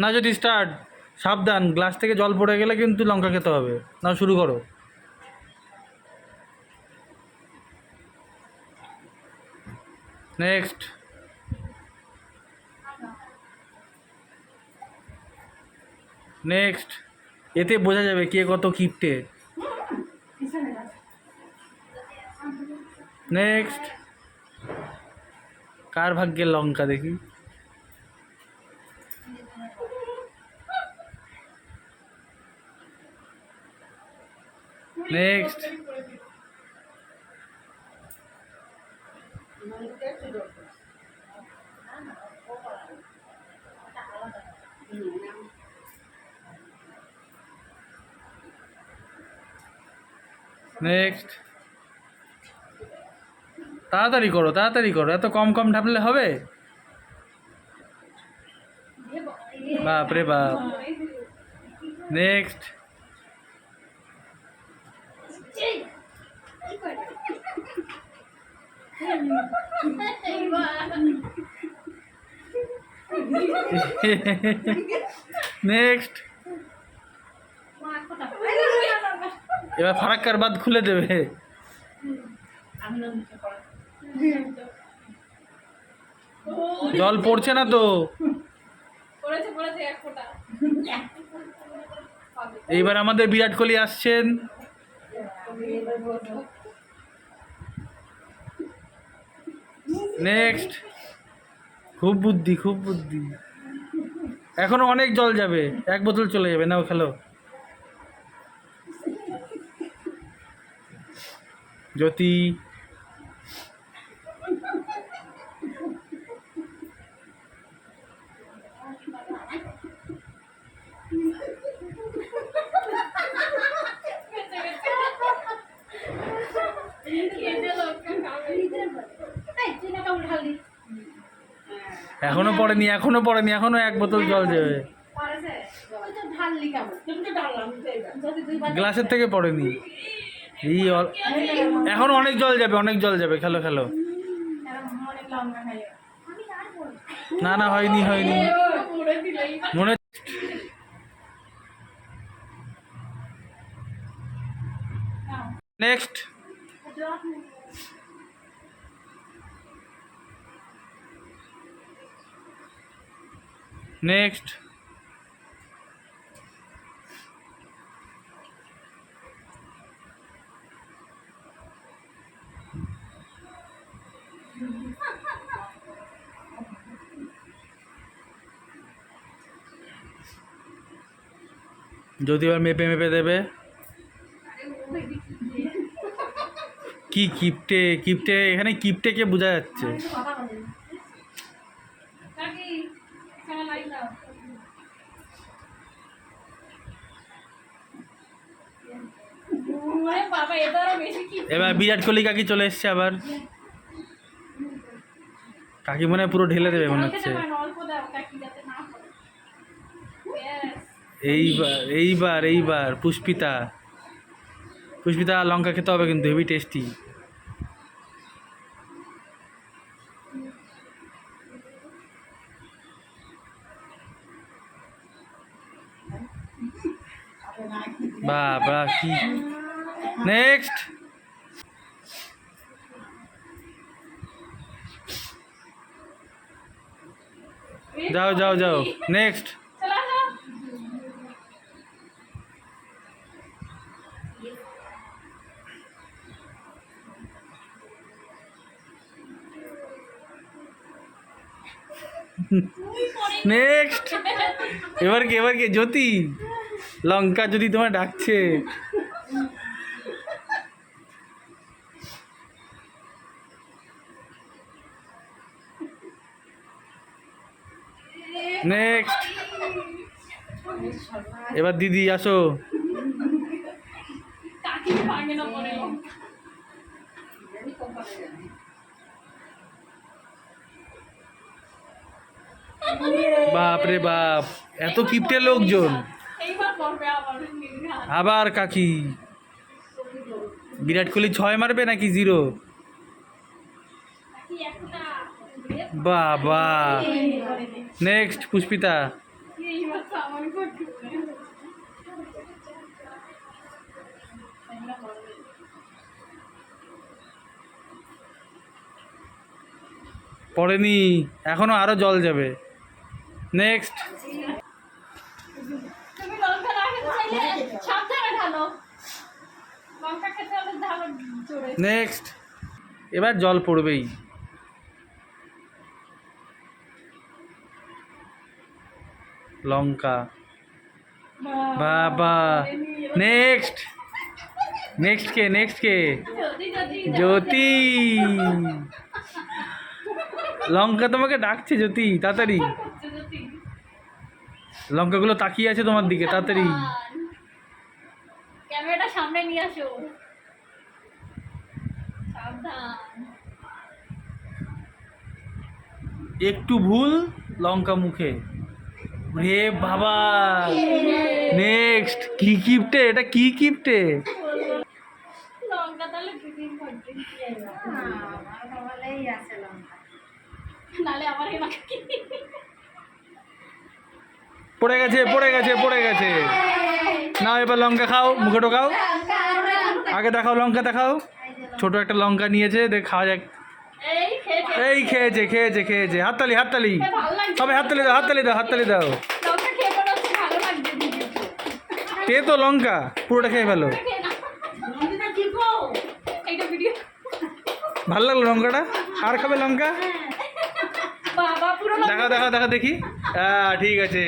না যদি স্টার্ট সাবধান গ্লাস থেকে জল পড়ে গেলে কিন্তু লঙ্কা খেতে হবে না শুরু করো। নেক্সট নেক্সট এতে বোঝা যাবে কে কত কিপটে নেক্সট কার ভাগ্যের লঙ্কা দেখি? নেক্সট নেক্সট তাড়াতাড়ি করো তাড়াতাড়ি করো। এত কম কম ঢাপলে হবে? বাপরে বাপ। Next next. এবার ফারাক্কার বাদ খুলে দেবে। জল পড়ছে না তো। এইবার আমাদের বিরাট কোহলি আসছেন। নেক্সট খুব বুদ্ধি খুব বুদ্ধি। এখনও অনেক জল যাবে, এক বোতল চলে যাবে, নাও খেলো। জ্যোতি এখনও পড়েনি এখনও পড়েনি, এখনও এক বোতল জল যাবে গ্লাসের থেকে পড়েনি। এখনও অনেক জল যাবে, অনেক জল যাবে, খেলো খেলো। না না, হয়নি হয়নি। মনে নেক্সট। নেক্সট যদি এবার মেপে মেপে দেবে। কি কিপটে কিপটে, এখানে কিপটে কে বোঝা যাচ্ছে? এবার বিরাট কোহলি কাকি চলে এসছে আবার। কাকি মনে পুরো ঢেলে দেবে মনে হচ্ছে. এইবার এইবার এইবার, পুষ্পিতা। পুষ্পিতা লঙ্কা খেতে হবে কিন্তু হেভি টেস্টি বাবা কি? নেক্সট যাও যাও যাও। নেক্সট নেক্সট এবার কে এবার কে? জ্যোতি, লঙ্কা যদি তোমার ডাকছে। নেক্সট এবার দিদি, আসো। কাকি ভাঙে না পড়ে বাপ রে বাপ, এত কিপটে লোকজন। আবার কাকি। বিরাট কোহলি ছয় মারবে নাকি জিরো? বাবা। নেক্সট পুষ্পিতা। পড়েনি, এখনও আরও জল যাবে। নেক্সট নেক্সট এবার জল পড়বেই। লঙ্কা। বাবা নেক্সট নেক্সট কে নেক্সট কে? জ্যোতি লঙ্কা তোমাকে ডাকছে জ্যোতি তাড়াতাড়ি। লঙ্কাগুলো তাকিয়ে আছে তোমার দিকে তাড়াতাড়ি। ক্যামেরাটা সামনে নিয়ে আসো। সাবধান। একটু ভুল লঙ্কা মুখে। রে বাবা। নেক্সট কি কিপটে এটা কি কিপটে? লঙ্কা পড়ে গেছে পড়ে গেছে পড়ে গেছে। না এবার লঙ্কা খাও মুখে ঢোকাও। আগে দেখাও লঙ্কা দেখাও। ছোট একটা লঙ্কা নিয়েছে দেখ খাওয়া যাক। এই খেয়েছে। খেয়েছে খেয়েছে হাততালি হাততালি। সবাই হাততালি দাও হাততালি দাও হাততালি দাও। দিদি। তে তো লঙ্কা পুরোটা খেয়ে ফেলো। ভালো লাগল লঙ্কাটা? আর খাবে লঙ্কা? দেখা দেখা দেখা দেখি। হ্যাঁ ঠিক আছে।